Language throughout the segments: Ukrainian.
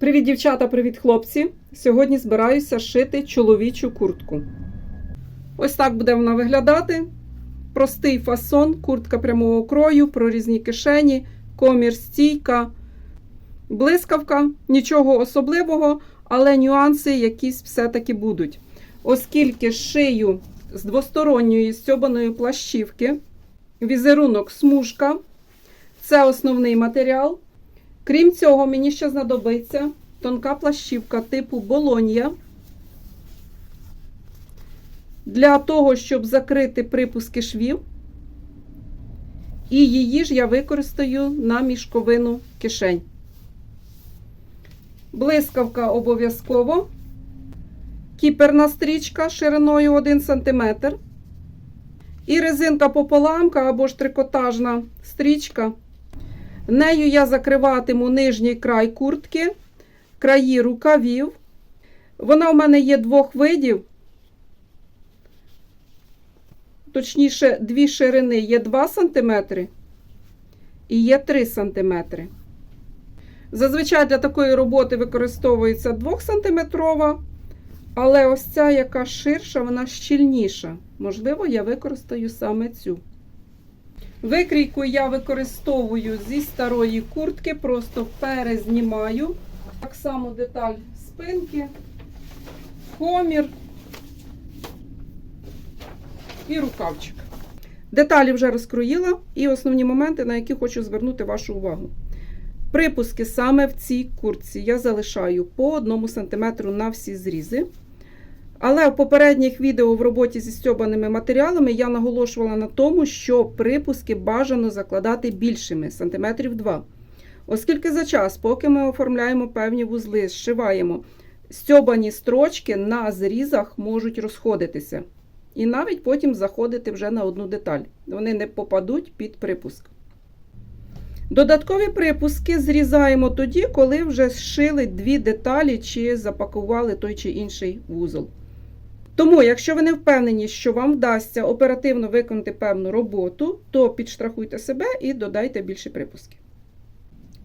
Привіт, дівчата, привіт, хлопці! Сьогодні збираюся шити чоловічу куртку. Ось так буде вона виглядати. Простий фасон, куртка прямого крою, прорізні кишені, комір стійка, блискавка, нічого особливого, але нюанси якісь все-таки будуть. Оскільки шию з двосторонньої стьобаної плащівки, візерунок смужка, це основний матеріал. Крім цього, мені ще знадобиться тонка плащівка типу болонья. Для того, щоб закрити припуски швів. І її ж я використаю на мішковину кишень. Блискавка обов'язково. Кіперна стрічка шириною 1 см. І резинка пополамка або ж трикотажна стрічка. Нею я закриватиму нижній край куртки, краї рукавів. Вона в мене є двох видів. Точніше, дві ширини є 2 см і є 3 см. Зазвичай для такої роботи використовується 2 см, але ось ця, яка ширша, вона щільніша. Можливо, я використаю саме цю. Викрійку я використовую зі старої куртки, просто перезнімаю. Так само деталь спинки, комір і рукавчик. Деталі вже розкроїла і основні моменти, на які хочу звернути вашу увагу. Припуски саме в цій куртці я залишаю по 1 см на всі зрізи. Але в попередніх відео в роботі зі стьобаними матеріалами я наголошувала на тому, що припуски бажано закладати більшими сантиметрів 2. Оскільки за час, поки ми оформляємо певні вузли, зшиваємо, стьобані строчки на зрізах можуть розходитися. І навіть потім заходити вже на одну деталь. Вони не попадуть під припуск. Додаткові припуски зрізаємо тоді, коли вже зшили дві деталі чи запакували той чи інший вузол. Тому, якщо ви не впевнені, що вам вдасться оперативно виконати певну роботу, то підштрахуйте себе і додайте більше припуски.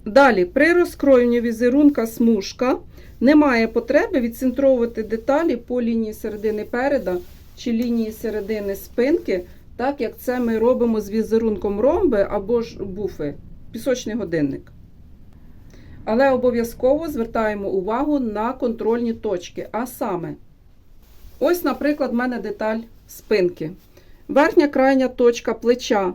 Далі, при розкроєнні візерунка смужка немає потреби відцентровувати деталі по лінії середини переда чи лінії середини спинки, так як це ми робимо з візерунком ромби або ж буфи, пісочний годинник. Але обов'язково звертаємо увагу на контрольні точки, а саме. Ось, наприклад, в мене деталь спинки. Верхня крайня точка плеча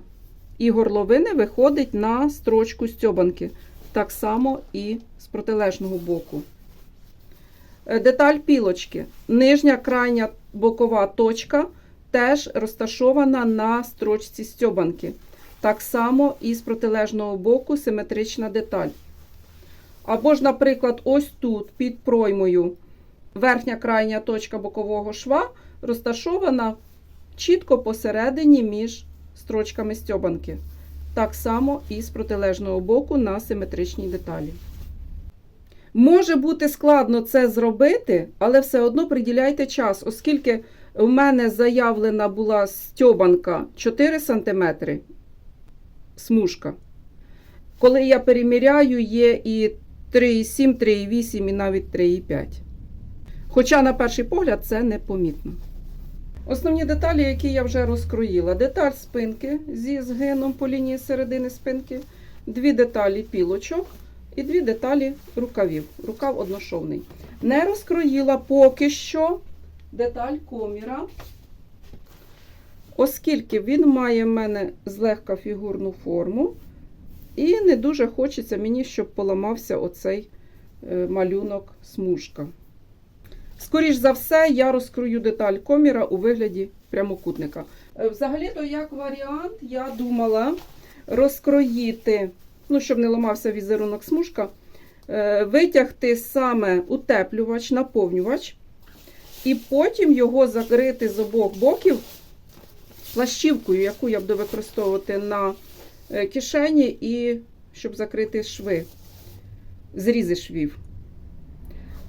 і горловини виходить на строчку стьобанки. Так само і з протилежного боку. Деталь пілочки. Нижня крайня бокова точка теж розташована на строчці стьобанки. Так само і з протилежного боку симетрична деталь. Або ж, наприклад, ось тут під проймою. Верхня крайня точка бокового шва розташована чітко посередині між строчками стьобанки. Так само і з протилежного боку на симетричній деталі. Може бути складно це зробити, але все одно приділяйте час, оскільки в мене заявлена була стьобанка 4 см смужка. Коли я переміряю, є і 3,7, 3,8 і навіть 3,5. Хоча, на перший погляд, це непомітно. Основні деталі, які я вже розкроїла. Деталь спинки зі згином по лінії середини спинки, дві деталі пілочок і дві деталі рукавів. Рукав одношовний. Не розкроїла поки що деталь коміра, оскільки він має в мене злегка фігурну форму. І не дуже хочеться мені, щоб поламався оцей малюнок смужка. Скоріш за все, я розкрою деталь коміра у вигляді прямокутника. Взагалі-то, як варіант, я думала розкроїти, ну, щоб не ламався візерунок смужка, витягти саме утеплювач, наповнювач, і потім його закрити з обох боків плащівкою, яку я буду використовувати на кишені, і щоб закрити шви, зрізи швів.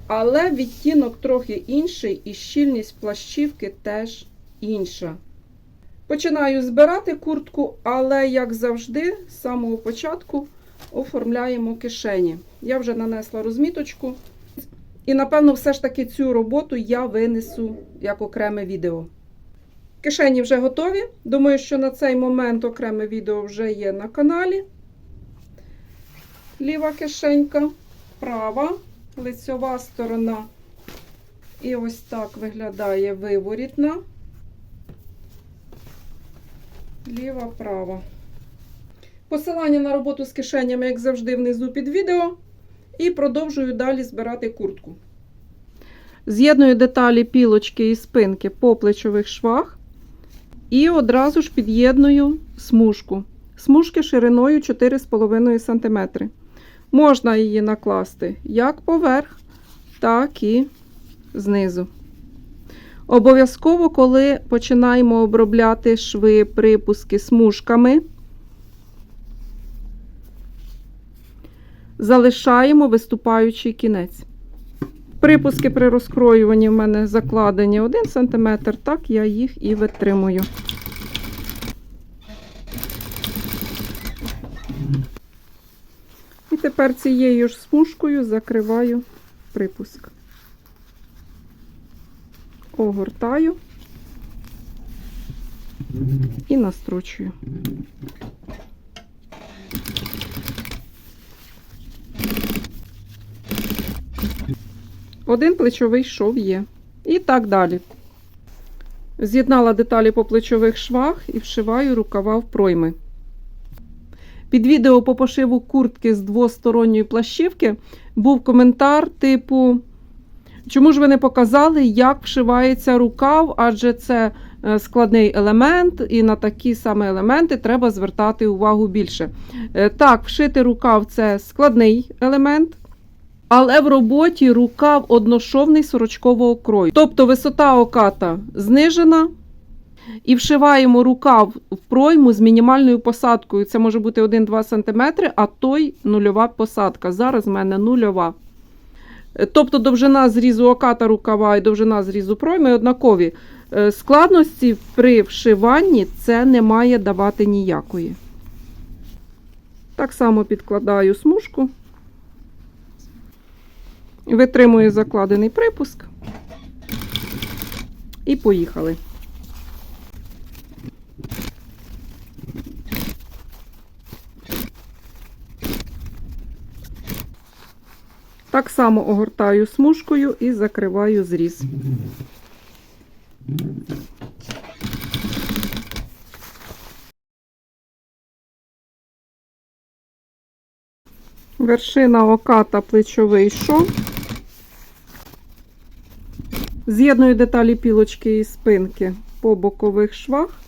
Але відтінок трохи інший, і щільність плащівки теж інша. Починаю збирати куртку, але, як завжди, з самого початку оформляємо кишені. Я вже нанесла розміточку. І, напевно, все ж таки цю роботу я винесу як окреме відео. Кишені вже готові. Думаю, що на цей момент окреме відео вже є на каналі. Ліва кишенька, права, лицьова сторона. І ось так виглядає виворітна. Ліва, права. Посилання на роботу з кишенями, як завжди, внизу під відео. І продовжую далі збирати куртку. З'єдную деталі пілочки і спинки по плечових швах. І одразу ж під'єдную смужку. Смужки шириною 4,5 см. Можна її накласти як поверх, так і знизу. Обов'язково, коли починаємо обробляти шви, припуски смужками, залишаємо виступаючий кінець. Припуски при розкроюванні в мене закладені 1 см, так я їх і витримую. Тепер цією ж смужкою закриваю припуск. Огортаю і настрочую. Один плечовий шов є. І так далі. З'єднала деталі по плечових швах і вшиваю рукава в пройми. Під відео по пошиву куртки з двосторонньої плащівки був коментар типу: Чому ж ви не показали, як вшивається рукав, адже це е, складний елемент, і на такі саме елементи треба звертати увагу більше. Е, Так, вшити рукав це складний елемент. Але в роботі рукав одношовний сорочкового крою. Тобто висота оката знижена. І вшиваємо рукав в пройму з мінімальною посадкою. Це може бути 1-2 см, а той нульова посадка. Зараз в мене нульова. Тобто довжина зрізу оката рукава і довжина зрізу пройми однакові. Е, Складності при вшиванні це не має давати ніякої. Так само підкладаю смужку. Витримую закладений припуск. І поїхали. Так само огортаю смужкою і закриваю зріз. Вершина оката плечовий шов. З'єдную деталі пілочки і спинки по бокових швах.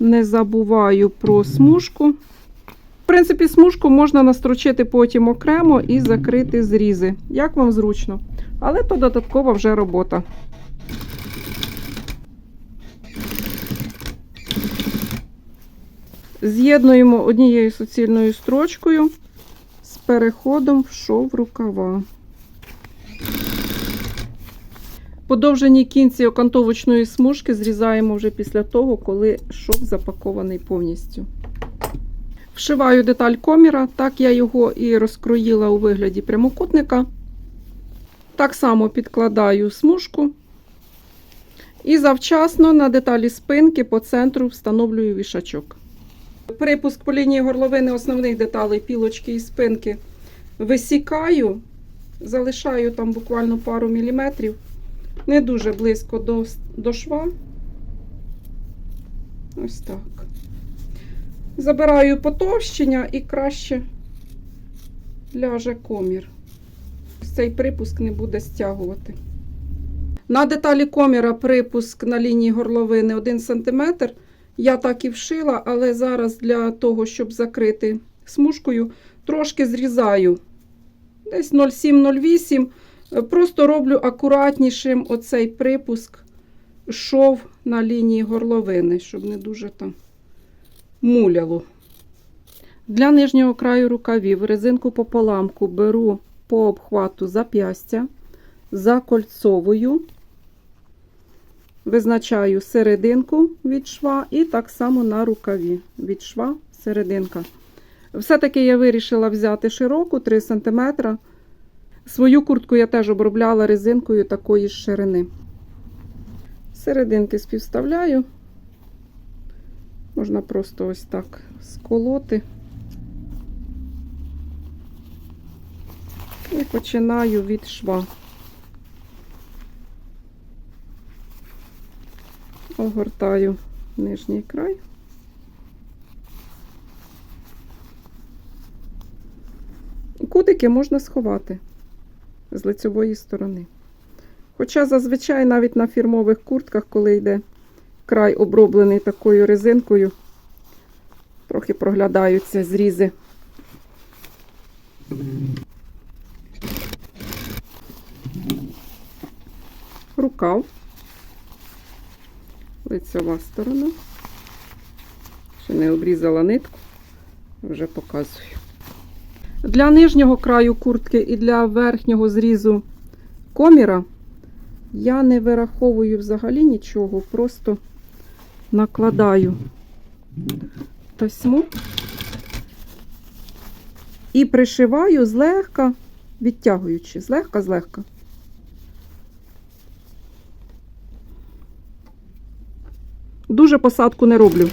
Не забуваю про смужку. В принципі, смужку можна настрочити потім окремо і закрити зрізи, як вам зручно. Але то додаткова вже робота. З'єднуємо однією суцільною строчкою з переходом в шов рукава. Подовжені кінці окантовочної смужки зрізаємо вже після того, коли шов запакований повністю. Вшиваю деталь коміра, так я його і розкроїла у вигляді прямокутника. Так само підкладаю смужку. І завчасно на деталі спинки по центру встановлюю вішачок. Припуск по лінії горловини основних деталей пілочки і спинки висікаю, залишаю там буквально пару міліметрів, не дуже близько до, до шва. Ось так. Забираю потовщення і краще ляже комір. Цей припуск не буде стягувати. На деталі коміра припуск на лінії горловини 1 см. Я так і вшила, але зараз для того, щоб закрити смужкою, трошки зрізаю. Десь 0,7-0,8. Просто роблю акуратнішим оцей припуск шов на лінії горловини, щоб не дуже там муляло. Для нижнього краю рукавів резинку пополамку беру по обхвату зап'ястя, закольцовую, визначаю серединку від шва і так само на рукаві від шва серединка. Все-таки я вирішила взяти широку 3 см. Свою куртку я теж обробляла резинкою такої ж ширини. Серединки співставляю. Можна просто ось так сколоти. І починаю від шва. Огортаю нижній край. І Кутики можна сховати з лицевої сторони. Хоча зазвичай навіть на фірмових куртках, коли йде край оброблений такою резинкою, трохи проглядаються зрізи. Рукав, лицева сторона. Ще не обрізала нитку, вже показую. Для нижнього краю куртки і для верхнього зрізу коміра я не вираховую взагалі нічого, просто накладаю тасьму і пришиваю злегка, відтягуючи, злегка-злегка. Дуже посадку не роблю.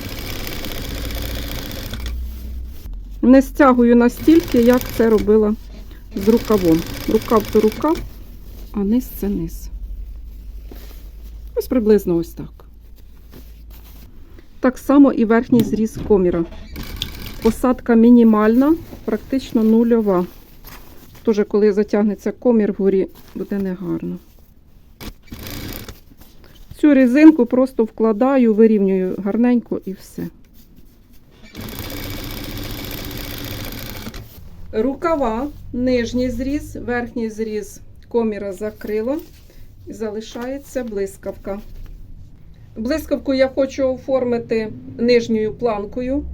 Не стягую настільки, як це робила з рукавом. Рукав то рукав, а низ це низ. Ось приблизно ось так. Так само і верхній зріз коміра. Посадка мінімальна, практично нульова. Тож, коли затягнеться комір вгорі, буде негарно. Цю резинку просто вкладаю, вирівнюю гарненько і все. Рукава, нижній зріз, верхній зріз коміра закрила і залишається блискавка. Блискавку я хочу оформити нижньою планкою.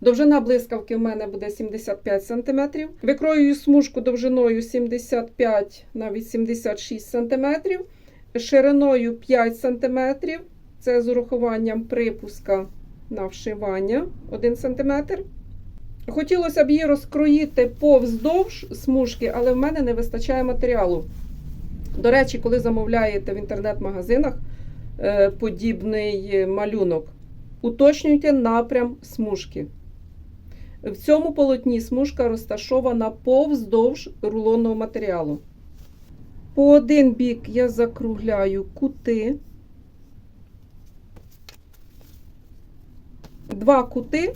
Довжина блискавки в мене буде 75 см. Викроюю смужку довжиною 75 на 86 см, шириною 5 см. Це з урахуванням припуска на вшивання 1 см. Хотілося б її розкроїти повздовж смужки, але в мене не вистачає матеріалу. До речі, коли замовляєте в інтернет-магазинах подібний малюнок, уточнюйте напрям смужки. В цьому полотні смужка розташована повздовж рулонного матеріалу. По один бік я закругляю кути. Два кути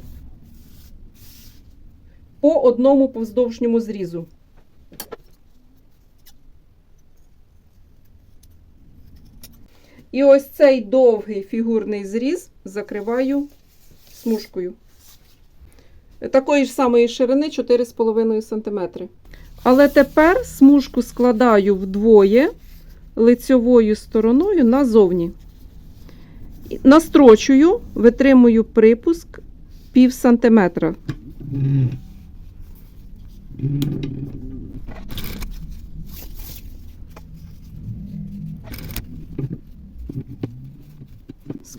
по одному повздовжньому зрізу. І ось цей довгий фігурний зріз закриваю смужкою. Такої ж самої ширини 4,5 см. Але тепер смужку складаю вдвоє лицьовою стороною назовні. Настрочую, витримую припуск пів сантиметра.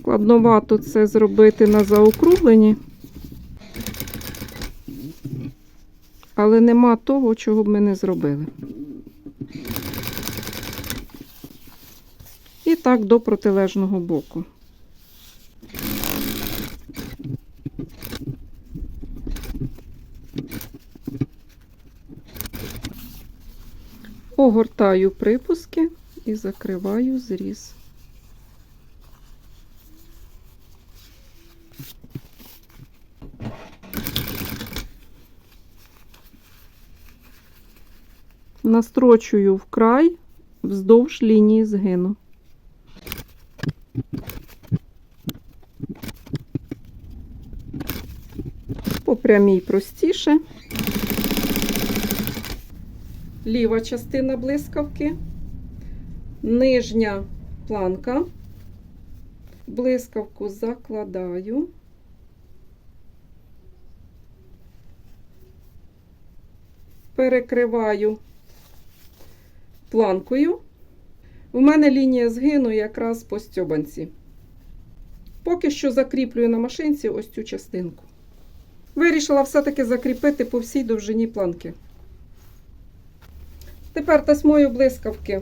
Складновато це зробити на заокругленні. Але нема того, чого б ми не зробили. І так до протилежного боку. Огортаю припуски і закриваю зріз. Настрочую вкрай вздовж лінії згину. По прямій простіше. Ліва частина блискавки, нижня планка. Блискавку закладаю. Перекриваю планкою. У мене лінія згину якраз по стьобанці. Поки що закріплюю на машинці ось цю частинку. Вирішила все-таки закріпити по всій довжині планки. Тепер тасьмою блискавки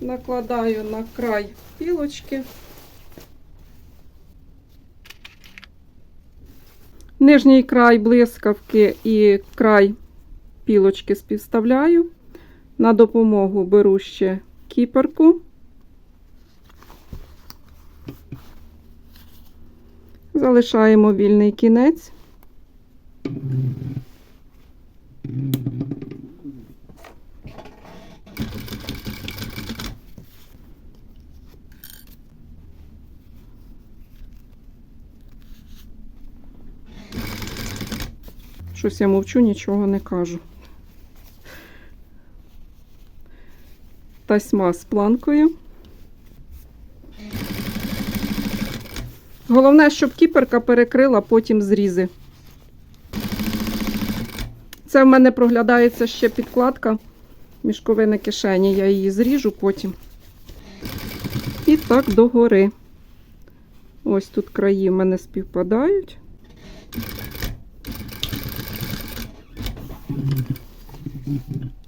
накладаю на край пілочки. Нижній край блискавки і край пілочки співставляю. На допомогу беру ще кіперку. Залишаємо вільний кінець. Щось я мовчу, нічого не кажу. Тасьма з планкою. Головне, щоб кіперка перекрила потім зрізи. Це в мене проглядається ще підкладка мішковини кишені. Я її зріжу потім. І так догори. Ось тут краї в мене співпадають.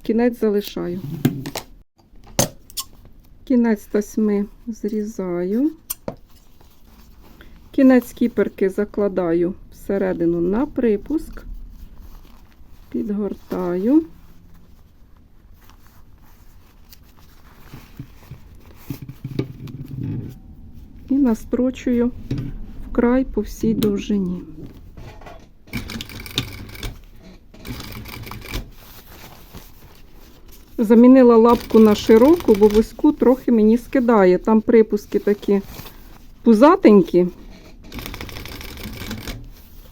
Кінець залишаю. Кінець тасьми зрізаю. Кінець кіперки закладаю всередину на припуск, підгортаю. І настрочую вкрай по всій довжині. Замінила лапку на широку, бо вузьку трохи мені скидає. Там припуски такі пузатенькі.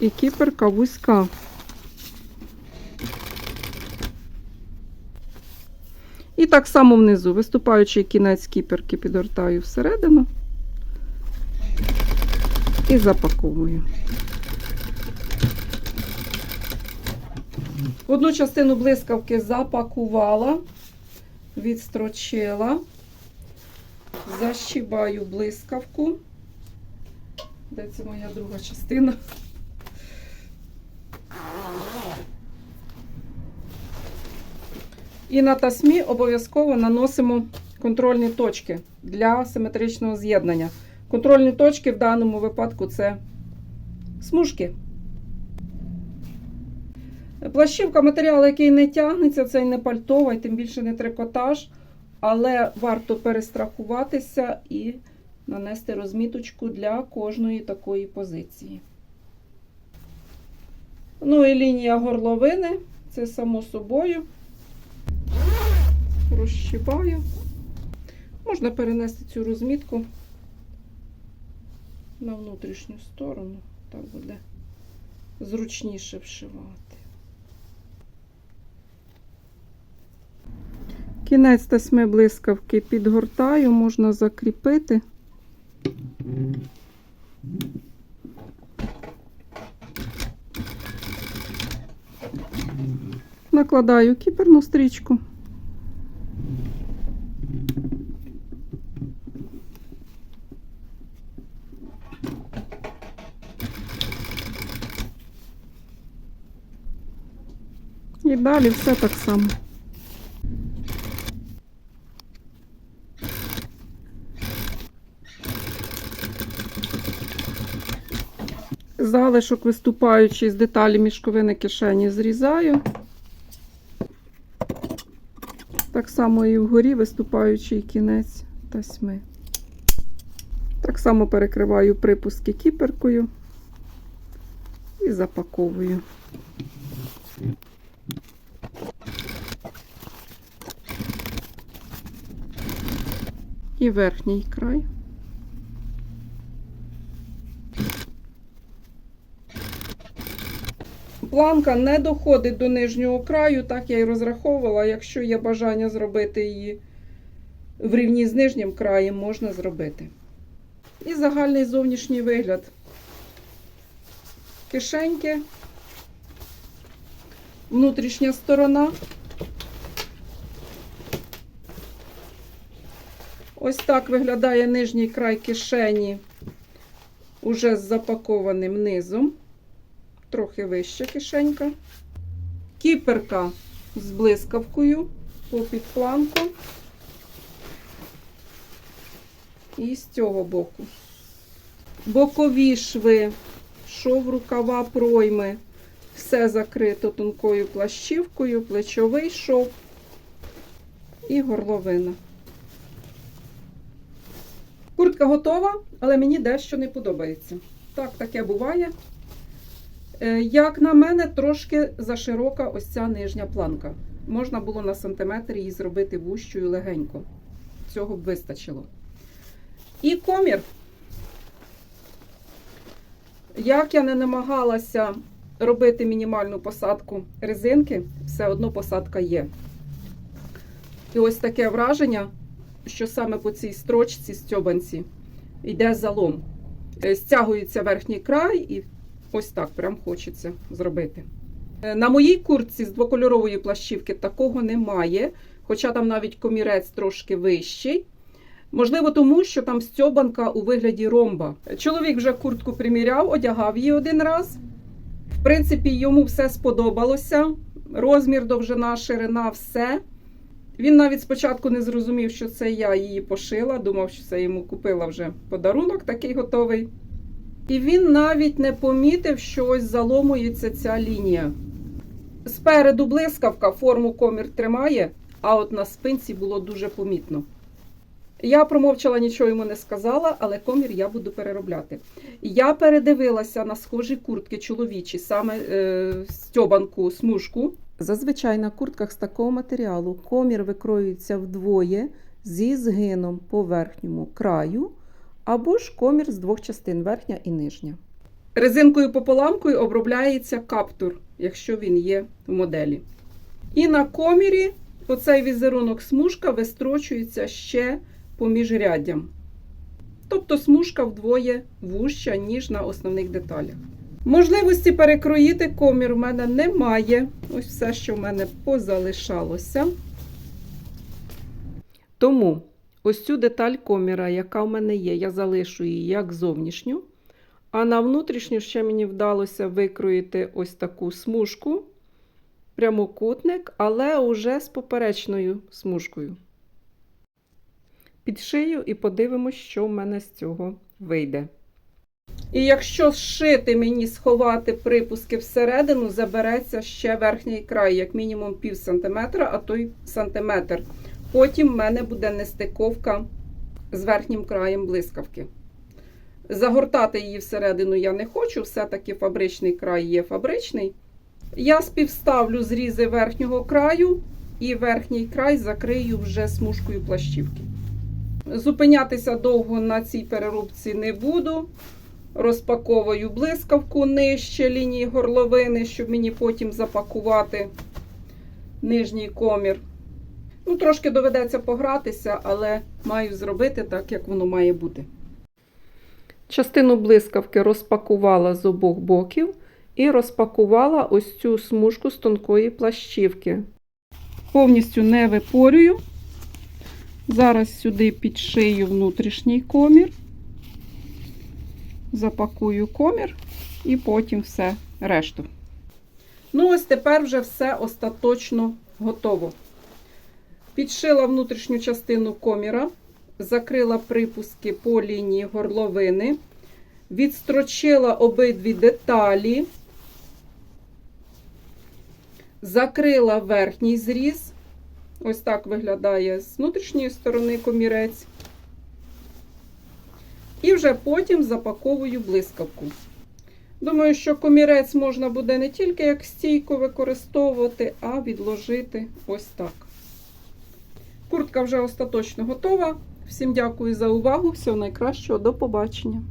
І кіперка вузька. І так само внизу, виступаючий кінець кіперки підгортаю всередину і запаковую. Одну частину блискавки запакувала, відстрочила, защібаю блискавку. Де це моя друга частина? І на тасмі обов'язково наносимо контрольні точки для симетричного з'єднання. Контрольні точки в даному випадку це смужки. Плащівка матеріал, який не тягнеться, це не пальтовий, тим більше не трикотаж, але варто перестрахуватися і нанести розміточку для кожної такої позиції. Ну і лінія горловини, це само собою. Розщіпаю. Можна перенести цю розмітку на внутрішню сторону, так буде зручніше вшивати. Кінець тасьми блискавки підгортаю, можна закріпити. Накладаю кіперну стрічку. І далі все так само. Залишок, виступаючий з деталі мішковини кишені, зрізаю. Так само і вгорі виступаючий кінець тасьми. Так само перекриваю припуски кіперкою і запаковую. І верхній край. Планка не доходить до нижнього краю, так я і розраховувала. Якщо є бажання зробити її в рівні з нижнім краєм, можна зробити. І загальний зовнішній вигляд. Кишеньки, внутрішня сторона. Ось так виглядає нижній край кишені уже з запакованим низом. Трохи вища кишенька. Кіперка з блискавкою по підпланку. І з цього боку. Бокові шви, шов рукава пройми. Все закрито тонкою плащівкою, плечовий шов і горловина. Куртка готова, але мені дещо не подобається. Так, таке буває. Е, Як на мене, трошки заширока ось ця нижня планка. Можна було на сантиметр її зробити вущою легенько. Цього б вистачило. І комір. Як я не намагалася робити мінімальну посадку резинки, все одно посадка є. І ось таке враження, що саме по цій строчці стьобанці йде залом. Е, Стягується верхній край і ось так прям хочеться зробити. Е, На моїй куртці з двокольорової плащівки такого немає, хоча там навіть комірець трошки вищий. Можливо, тому що там стьобанка у вигляді ромба. Чоловік вже куртку приміряв, одягав її один раз. В принципі, йому все сподобалося. Розмір, довжина, ширина, все. Він навіть спочатку не зрозумів, що це я її пошила, думав, що це йому купила вже подарунок такий готовий. І він навіть не помітив, що ось заломується ця лінія. Спереду блискавка, форму комір тримає, а от на спинці було дуже помітно. Я промовчала, нічого йому не сказала, але комір я буду переробляти. Я передивилася на схожі куртки чоловічі, саме е, стьобанку, смужку. Зазвичай на куртках з такого матеріалу комір викроюється вдвоє зі згином по верхньому краю, або ж комір з двох частин верхня і нижня. Резинкою пополамкою обробляється каптур, якщо він є в моделі. І на комірі оцей візерунок смужка вистрочується ще поміж ряддям. Тобто смужка вдвоє вужча, ніж на основних деталях. Можливості перекроїти комір в мене немає. Ось все, що в мене позалишалося. Тому ось цю деталь коміра, яка в мене є, я залишу її як зовнішню. А на внутрішню ще мені вдалося викроїти ось таку смужку, прямокутник, але уже з поперечною смужкою. Підшию і подивимось, що в мене з цього вийде. І якщо зшити мені сховати припуски всередину, забереться ще верхній край, як мінімум пів сантиметра, а то й сантиметр. Потім в мене буде нестиковка з верхнім краєм блискавки. Загортати її всередину я не хочу, все-таки фабричний край є фабричний. Я співставлю зрізи верхнього краю і верхній край закрию вже смужкою плащівки. Зупинятися довго на цій переробці не буду. Розпаковую блискавку нижче лінії горловини, щоб мені потім запакувати нижній комір. Ну, трошки доведеться погратися, але маю зробити так, як воно має бути. Частину блискавки розпакувала з обох боків і розпакувала ось цю смужку з тонкої плащівки. Повністю не випорюю. Зараз сюди підшию внутрішній комір, запакую комір і потім все решту. Ну, ось тепер вже все остаточно готово. Підшила внутрішню частину коміра, закрила припуски по лінії горловини, відстрочила обидві деталі, закрила верхній зріз. Ось так виглядає з внутрішньої сторони комірець. І вже потім запаковую блискавку. Думаю, що комірець можна буде не тільки як стійку використовувати, а відложити ось так. Куртка вже остаточно готова. Всім дякую за увагу. Всього найкращого, до побачення!